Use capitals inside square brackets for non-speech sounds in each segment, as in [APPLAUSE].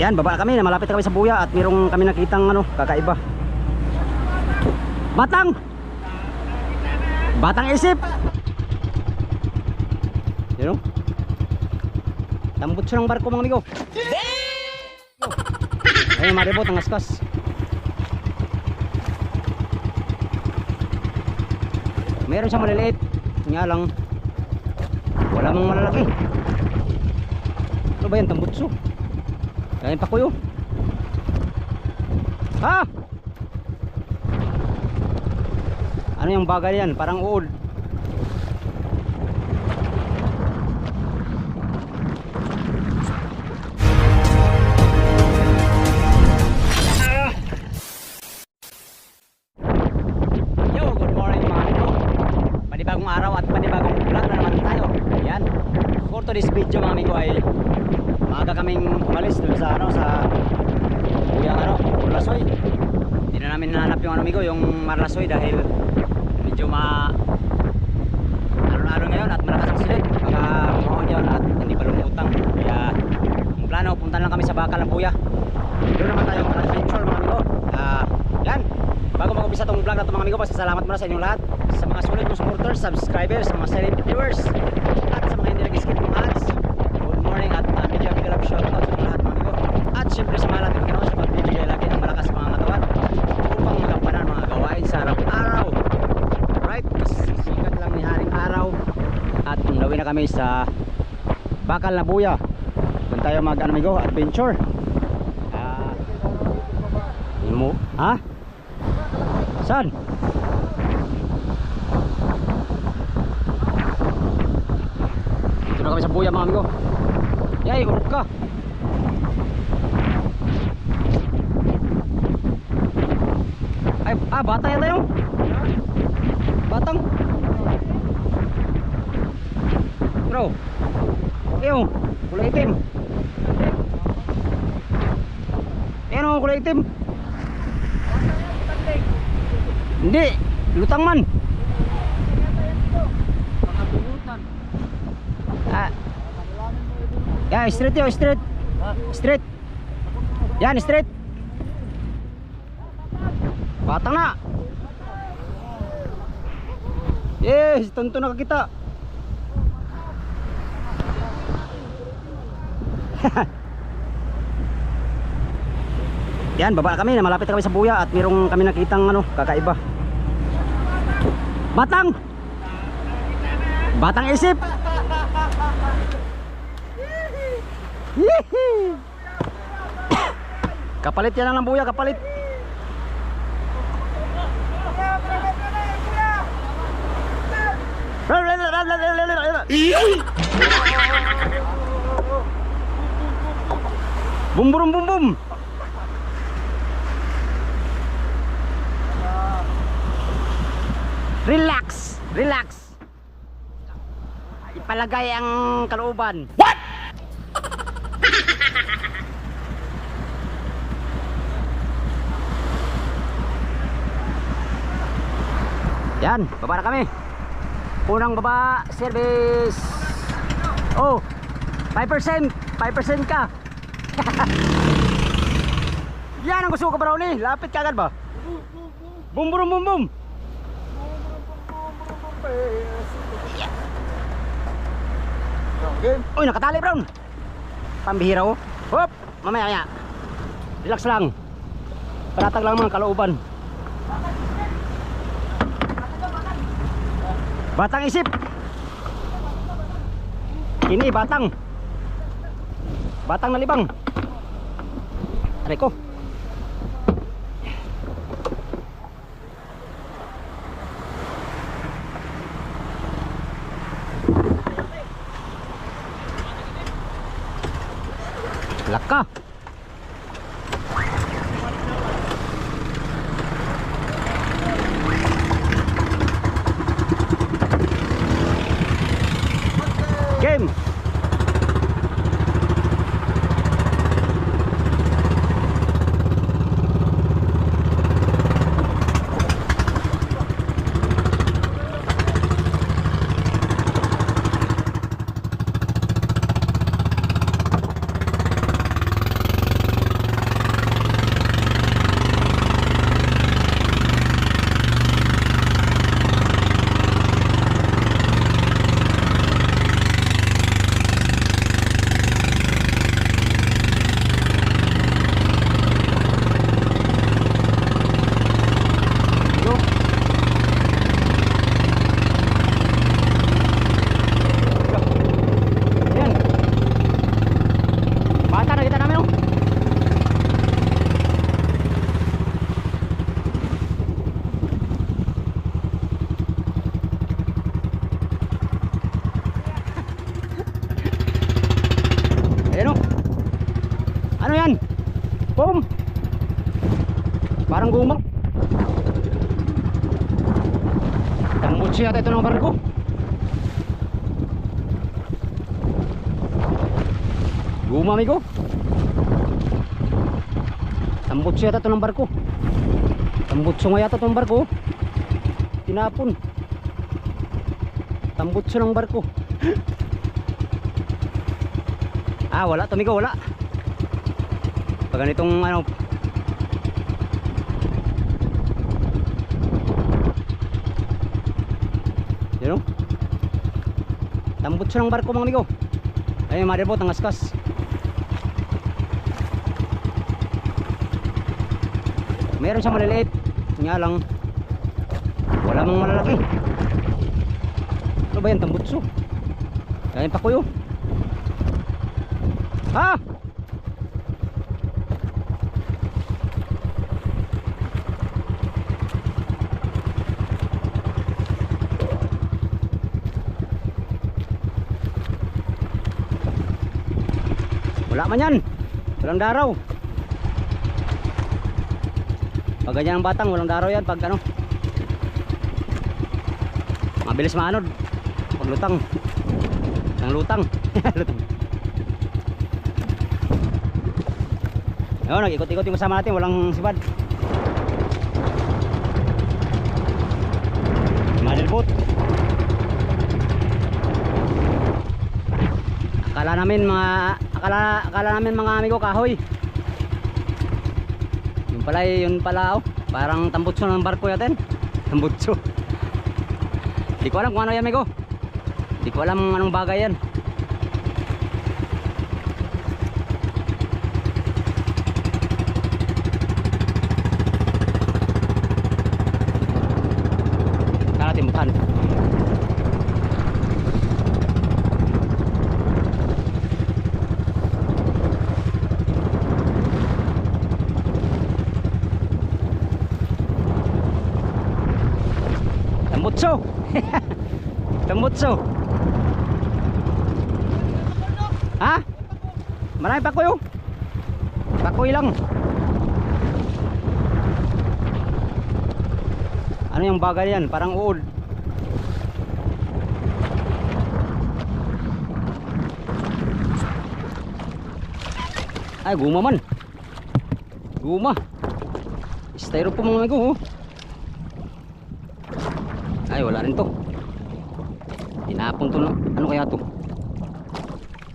Yan, baba kami, malapit kami sa buya at mayroong kami nakitang ano, kakaiba. Batang! Batang isip! Yan o. Tambot siya ng barko mga amigo. Ayun, maribot ang askas. Meron siyang maliliit. Nga lang, wala mang malalaki. Ano ba yan? Tambutso. Kain pa kuyo. Ha? Ano yung bagay yan? Parang uod. Panibagong araw at panibagong vlog na naman tayo. Ayan. For today's video mga amigo ay maaga kaming umalis dun sa ano sa Buyang ano, Marlasoy. Hindi na namin nahanap yung ano yung Marlasoy dahil medyo ma ano-ano ngayon at malakas ang silik. Baka mahon yun at hindi pa lumutang. Kaya ang plano, punta lang kami sa Bakal ng Buya. Doon naman tayo mag-adventure mga amigo. Ah, yan. Bago mag-umpisa tong vlog na to mga amigo, pasasalamat muna sa inyong lahat. Sa mga sulit kong supporters, subscribers, sa mga silent viewers, at sa mga hindi nag-skip ng ads. Good morning at uh, medyo big love shout out sa mga lahat mga amigo. At syempre sa mga lahat ng sa pagbibigay lagi ng malakas sa mga katawan upang magampanan mga gawain sa araw-araw. Right? Sikat lang ni Haring Araw at umlawin na kami sa Bakal na Buya. Doon tayo mag ano, amigo, adventure. Ah, mo, ha? Saan? Dito na kami sa buya mga amigo. Yay, urok ka. Ay, ah, bata yata yun. Batang. Bro. Yung, kulay itim. Yan o, kulay itim. Hindi, lutang man. Ah. Ya, straight yo, straight. Straight. Yan, straight. Batang na. Yes, tonto na kita. [LAUGHS] Yan, baba kami, na malapit kami sa buya at mayroong kami nakitang ano, kakaiba. Batang! Batang isip! [COUGHS] Kapalit yan lang ng buya, kapalit. Bum bum bum bum. Relax, relax. Ipalagay ang kalooban. What? Yan, baba na kami. Unang baba, service. Oh, 5%. 5% ka. [LAUGHS] Yan ang gusto ko brownie. Lapit ka agad ba? Boom, boom, boom, boom. Game. Uy, nakatali brown. Pambihira oh. Hop, mamaya ya. Relax lang. Paratag lang mga kalooban. Batang isip. Ini batang. Batang na libang. Aray ko. Parang gumang. Tambutso yata ito ng barko. Guma amigo. Tambutso yata ito ng barko. Tambutso nga yata ito ng barko. Tinapon. Tambutso ng barko. ah, wala to amigo, wala. Pag ganitong ano Yun o. Tambutso ng barko mga amigo. Ayun, motherboat, ang askas. Meron siyang maliliit. Nga lang. Wala mang malalaki. Ano ba yan? Tambutso. Kaya pa kuyo. Ha? Wala man yan. Walang daraw. Pag ganyan ang batang, walang daraw yan. Pag ano. Mabilis maanod. Pag lutang. Ang lutang. [LAUGHS] lutang. Ayun, nag-ikot-ikot yung kasama natin. Walang sibad. Motherboat. Akala namin mga akala akala namin mga amigo kahoy. Yung pala yun pala oh, parang tambutso ng barko yatin. [LAUGHS] Tambutso. Di ko alam kung ano yan amigo. Di ko alam anong bagay yan. Saan natin bukan? Tambutso. [LAUGHS] Tambutso. Ha? Marami pa kuyo. Pakoy lang. Ano yung bagay yan? Parang uod. Ay, guma man. Guma. Styrofoam mga amigo. Oh. Ay, wala rin to. Tinapon to. Ano kaya to?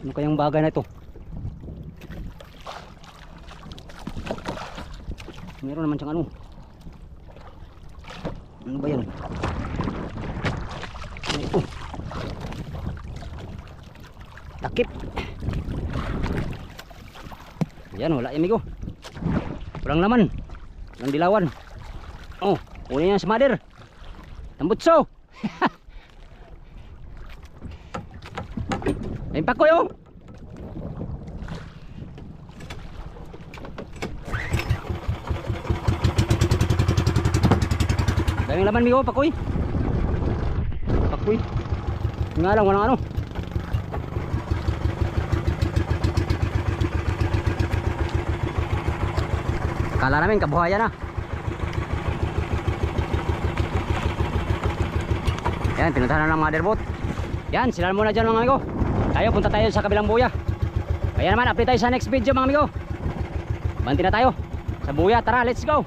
Ano kayang bagay na ito? Meron naman siyang ano. Ano ba yan? Ano ito? Takip. Yan, wala yan, amigo. Walang laman. Walang dilawan. Oh, kunin yan sa mother. Tambutso. Ayun pa ko yung. Daming laman migo, pakoy. Pakoy. Nga lang, walang ano. Kala namin kabuhayan na. Yan, pinuntahan na ng motherboat. Yan, sila muna dyan mga amigo. Tayo, punta tayo sa kabilang buya. Kaya naman, update tayo sa next video mga amigo. Banti na tayo. Sa buya, tara, let's go.